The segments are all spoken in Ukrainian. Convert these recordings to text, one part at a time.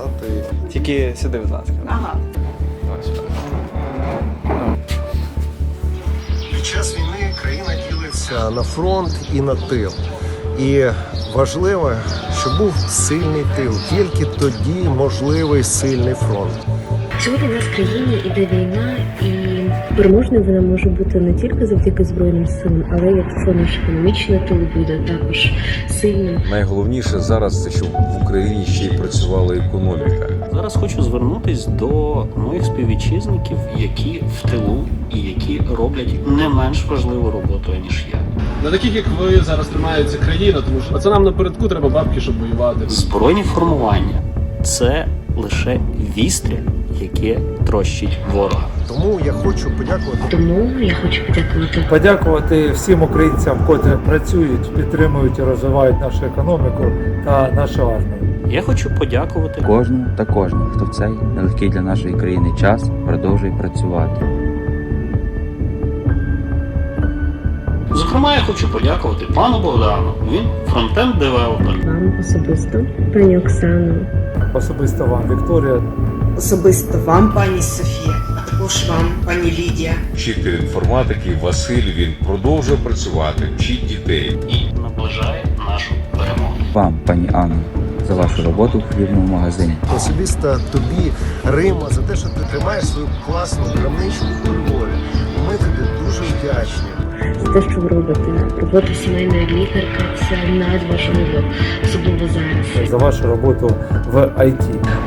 показати. Тільки сюди, будь ласка. Ага. Під час війни країна ділиться на фронт і на тил. І важливо, щоб був сильний тил. Тільки тоді можливий сильний фронт. Сьогодні в нас в країні іде війна, і переможною вона може бути не тільки завдяки збройним силам, але якщо наш економічний тил буде також сильним. Найголовніше зараз це щоб в Україні ще й працювала економіка. Зараз хочу звернутись до моїх співвітчизників, які в тилу і які роблять не менш важливу роботу ніж я. На таких, як ви, зараз тримається країна, тому що пацанам напередку треба бабки, щоб воювати. Збройні формування це лише вістря, яке трощить ворога. Тому я хочу подякувати Тому я хочу подякувати Подякувати всім українцям, котрі працюють, підтримують і розвивають нашу економіку та нашу армію. Я хочу подякувати Кожному та кожному, хто в цей нелегкий для нашої країни час продовжує працювати. Зокрема, я хочу подякувати пану Богдану. Він фронтенд девелопер. вам особисто, пані Оксано, Особисто вам, Вікторія, Особисто вам, пані Софія, а також вам, пані Лідія. Вчитель інформатики Василь він продовжує працювати, вчить дітей. і наближає нашу перемогу. Вам, пані Анно, за вашу роботу в хлібному магазині. особисто тобі, Рима, за те, що ти тримаєш свою класну крамничку у Львові. Ми тобі дуже вдячні. За те, що ви робите. Робота сімейної лікарки це надважливо, особливо зараз. за вашу роботу в ІТ.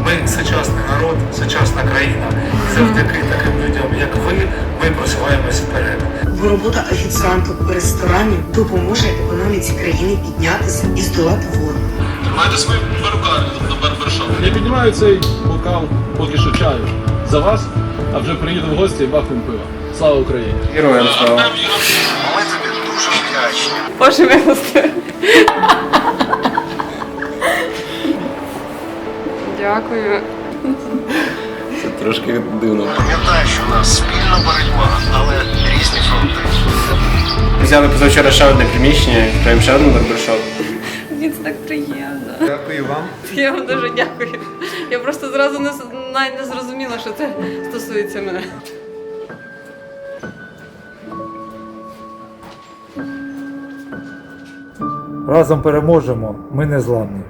Ми сучасний народ, сучасна країна. І завдяки таким людям, як ви, ми просуваємось вперед. Бо робота офіціанток у ресторані допоможе економіці країни піднятися і здолати ворога. Маєте свою перукарню на барбершоп. Я піднімаю цей бокал поки що чаю за вас, а вже приїду в гості і бахнем пива. Слава Україні! Героям слава. Вдячні. Боже милости. Дякую. Трошки дивно. Пам'ятай, що у нас спільна боротьба, але різні фронти. Взяли позавчора ще одне приміщення, прям ще один барбершоп. Мені це так приємно. Дякую вам. Я вам дуже дякую. Я просто зразу не, навіть не зрозуміла, що це стосується мене. Разом переможемо, ми не зламні.